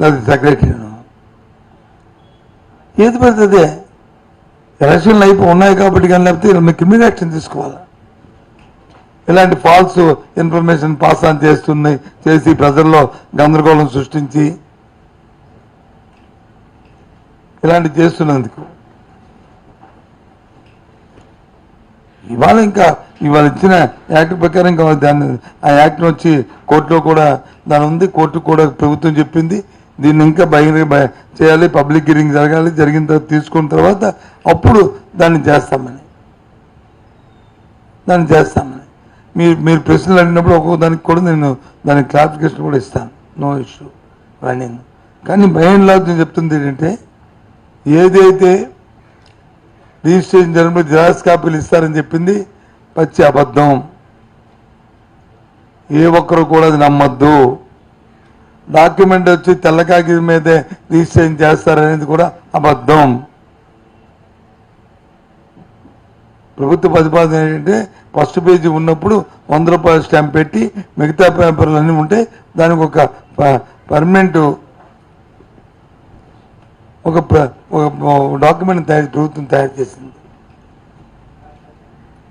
లేకపోతే సెక్రటరీను ఏది పడుతుంది ఎలక్షన్లు అయిపో ఉన్నాయి కాబట్టి కానీ లేకపోతే మీకు ఇమీడియట్ యాక్షన్ తీసుకోవాలి? ఇలాంటి ఫాల్స్ ఇన్ఫర్మేషన్ పాస్ ఆన్ చేస్తున్నాయి చేసి ప్రజల్లో గందరగోళం సృష్టించి ఇలాంటి చేస్తున్నందుకు. ఇవాళ ఇంకా ఇవాళ ఇచ్చిన యాక్ట్ ప్రకారం ఇంకా దాన్ని ఆ యాక్ట్ వచ్చి కోర్టులో కూడా దాని ఉంది కోర్టు కూడా ప్రభుత్వం చెప్పింది. దీన్ని ఇంకా బహిరంగ చేయాలి పబ్లిక్ హియరింగ్ జరగాలి జరిగిన తర్వాత తీసుకున్న తర్వాత అప్పుడు దాన్ని చేస్తామని. దాన్ని చేస్తామని. మీరు మీరు ప్రశ్నలు అడిగినప్పుడు ఒక్కొక్క దానికి కూడా నేను దానికి క్లారిఫికేషన్ కూడా ఇస్తాను. No issue. రన్నింగ్. కానీ భయం లాభం చెప్తుంది ఏంటంటే ఏదైతే రిజిస్ట్రేషన్ జరిగినప్పుడు జిరాక్స్ కాపీలు ఇస్తారని చెప్పింది పచ్చి అబద్ధం. ఏ ఒక్కరు కూడా అది నమ్మద్దు. డాక్యుమెంట్ వచ్చి తెల్ల కాగితం మీదే రిజిస్ట్రేషన్ చేస్తారనేది కూడా అబద్ధం. ప్రభుత్వ ప్రతిపాదన ఏంటంటే ఫస్ట్ పేజీ ఉన్నప్పుడు వంద రూపాయల స్టాంప్ పెట్టి మిగతా పేపర్లు అన్నీ ఉంటే దానికి ఒక పర్మనెంట్ ఒక ఒక డాక్యుమెంట్ తయారు ప్రభుత్వం తయారు చేసింది.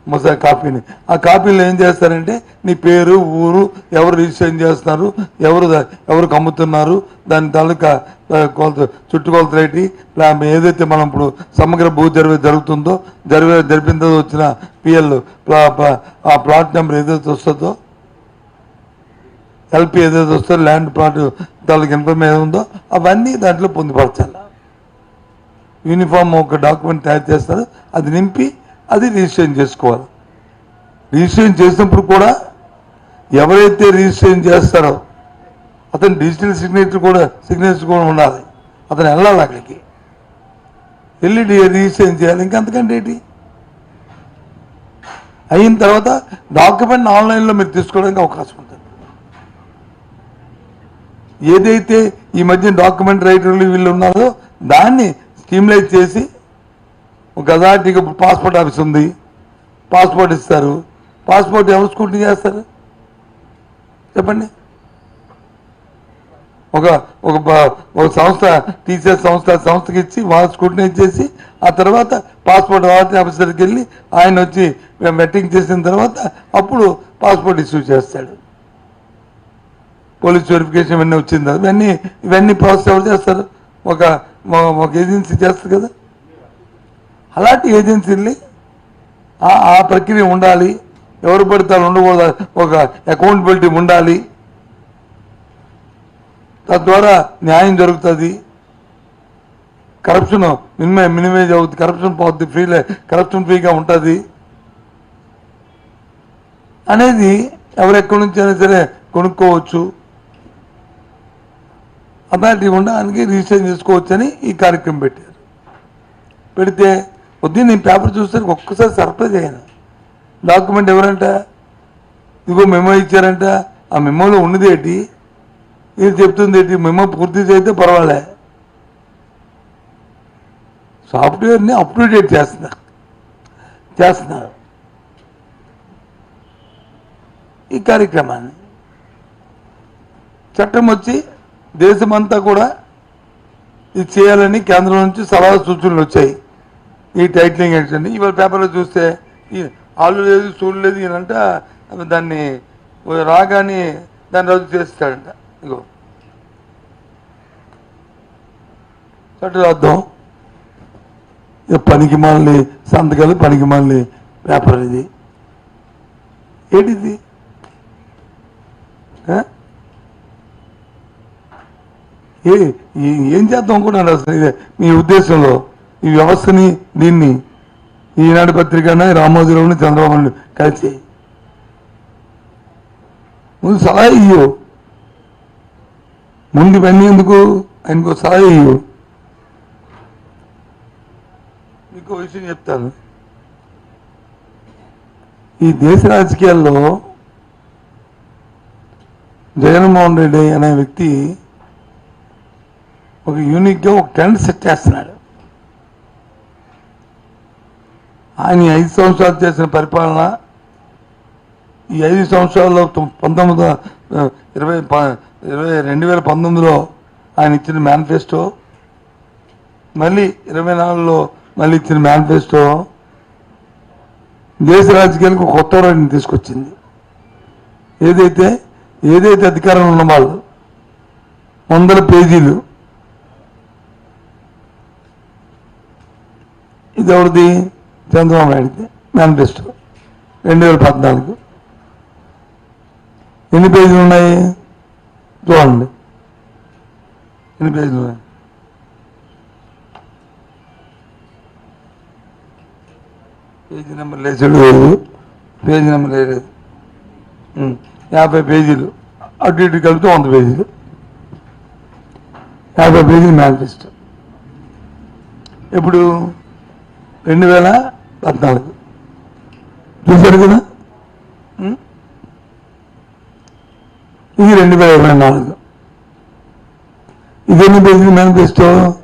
మొసా కాపీని. ఆ కాపీలో ఏం చేస్తారంటే నీ పేరు ఊరు ఎవరు రిజిస్ట్రేషన్ చేస్తున్నారు ఎవరు ఎవరికి ఎవరు అమ్ముతున్నారు దాని తాలూకా కొలత చుట్టుకొలత రేటి ఏదైతే మనం ఇప్పుడు సమగ్ర భూ జరిగే జరుగుతుందో జరిగే జరిపిన తర్వాత వచ్చిన పిఎల్ ఆ ప్లాట్ నెంబర్ ఏదైతే వస్తుందో ఎల్పి ఏదైతే వస్తుందో ల్యాండ్ ప్లాట్ తాలూకా ఇన్ఫర్మేషన్ ఉందో అవన్నీ దాంట్లో పొందుపరచాలి. యూనిఫామ్ ఒక డాక్యుమెంట్ తయారు చేస్తారు అది నింపి అది రిజిస్ట్రేషన్ చేసుకోవాలి. రిజిస్ట్రేషన్ చేసినప్పుడు కూడా ఎవరైతే రిజిస్ట్రేషన్ చేస్తారో అతను డిజిటల్ సిగ్నేచర్ కూడా సిగ్నేచర్ కూడా ఉండాలి. అతను వెళ్ళాలి అక్కడికి. వెళ్ళి రిజిస్ట్రేషన్ చేయాలి. ఇంకంతకంటే ఏంటి? అయిన తర్వాత డాక్యుమెంట్ ఆన్లైన్లో మీరు తీసుకోవడానికి అవకాశం ఉంటుంది. ఏదైతే ఈ మధ్య డాక్యుమెంట్ రైటర్లు వీళ్ళు ఉన్నారో దాన్ని స్టీమ్లైజ్ చేసి ఒక గదాటికి పాస్పోర్ట్ ఆఫీస్ ఉంది. పాస్పోర్ట్ ఇస్తారు. పాస్పోర్ట్ ఎవరు స్కూటీ చేస్తారు? చెప్పండి. ఒక ఒక ఒక సంస్థ టీచర్ సంస్థ సంస్థకి ఇచ్చి వాళ్ళ స్కూటీని ఇచ్చేసి ఆ తర్వాత పాస్పోర్ట్ వాటి ఆఫీసర్కి వెళ్ళి ఆయన వచ్చి మెట్టింగ్ చేసిన తర్వాత అప్పుడు పాస్పోర్ట్ ఇష్యూ చేస్తాడు. పోలీస్ వెరిఫికేషన్ ఇవన్నీ వచ్చింది ఇవన్నీ ఇవన్నీ ప్రాసెస్ ఎవరు చేస్తారు? ఒక ఒక- ఏజెన్సీ చేస్తుంది కదా. అలాంటి ఏజెన్సీని ఆ ఆ ప్రక్రియ ఉండాలి. ఎవరు పడితే ఉండకూడదు. ఒక అకౌంటబిలిటీ ఉండాలి. తద్వారా న్యాయం జరుగుతుంది. కరప్షన్ మినిమై మినిమైజ్ అవుతుంది. కరప్షన్ పోతుంది ఫ్రీలే కరప్షన్ ఫ్రీగా ఉంటుంది. అనేది ఎవరెక్కడి నుంచి అయినా సరే కొనుక్కోవచ్చు. అలాంటివి ఉండడానికి రిజిస్ట్రేషన్ చేసుకోవచ్చని ఈ కార్యక్రమం పెట్టారు. పెడితే వద్దు నేను పేపర్ చూస్తే ఒక్కసారి సర్ప్రైజ్ అయ్యాను డాక్యుమెంట్ ఎవరంట? ఇదిగో మెమో ఇచ్చారంట. ఆ మెమోలో ఉన్నది ఏంటి? ఇది చెప్తుంది ఏంటి? మెమో పూర్తి చేస్తే పర్వాలే. సాఫ్ట్వేర్ని అప్ టు డేట్ చేస్తున్నారు. చేస్తున్నారు. ఈ కార్యక్రమాన్ని చట్టం వచ్చి దేశమంతా కూడా ఇది చేయాలని కేంద్రం నుంచి సలహా సూచనలు వచ్చాయి. ఈ టైటిలింగ్ ఏంటండి ఇవాళ పేపర్లో చూస్తే ఆళ్ళు లేదు చూడు లేదు ఈయనంట దాన్ని రాగానే దాన్ని రద్దు చేస్తాడంట. ఇగో. చట్టరాద్దాం ఇక పనికి మాలి సంతకాలు పనికి మాలి పేపర్ ఇది. ఏంటిది? ఆ? ఏ ఏం చేద్దాం అనుకున్నారు అసలు? మీ ఉద్దేశంలో ఈ వ్యవస్థని దీన్ని ఈనాడు పత్రికన రామోజీరావుని చంద్రబాబు కలిసి. ముందు సలహా ఇయ్యు. ముందు ఇవన్నీ ఎందుకు? ఆయనకు సలహా ఇయ్యు. మీకు విషయం చెప్తాను. ఈ దేశ రాజకీయాల్లో జగన్మోహన్ రెడ్డి అనే వ్యక్తి ఒక యూనిక్గా ఒక ట్రెండ్ సెట్ చేస్తున్నాడు. ఆయన ఐదు సంవత్సరాలు చేసిన పరిపాలన ఈ ఐదు సంవత్సరాల్లో పంతొమ్మిది ఇరవై ప- ఇరవై రెండు వేల పంతొమ్మిదిలో ఆయన ఇచ్చిన మేనిఫెస్టో మళ్ళీ ఇరవై నాలుగులో మళ్ళీ ఇచ్చిన మేనిఫెస్టో దేశ రాజకీయాలకు ఒక కొత్త రంగం తీసుకొచ్చింది. ఏదైతే ఏదైతే అధికారంలో ఉన్న వాళ్ళు వందల పేజీలు ఇది ఎవరిది? చంద్రబాబు నాయుడుది. మేనిఫెస్టో రెండు వేల పద్నాలుగు. ఎన్ని పేజీలు ఉన్నాయి? చూడండి. ఎన్ని పేజీలు ఉన్నాయి? పేజీ నెంబర్ లేచాడు లేదు. పేజీ నెంబర్ లేదు. యాభై పేజీలు. అటు ఇటు కలిపితే వంద పేజీలు. యాభై పేజీలు మేనిఫెస్టో ఇప్పుడు రెండు వేల పద్నాలుగు. చూశారు కదా? ఇది రెండు వేల ఇరవై నాలుగు. ఇది ఎన్ని మేనిఫెస్టో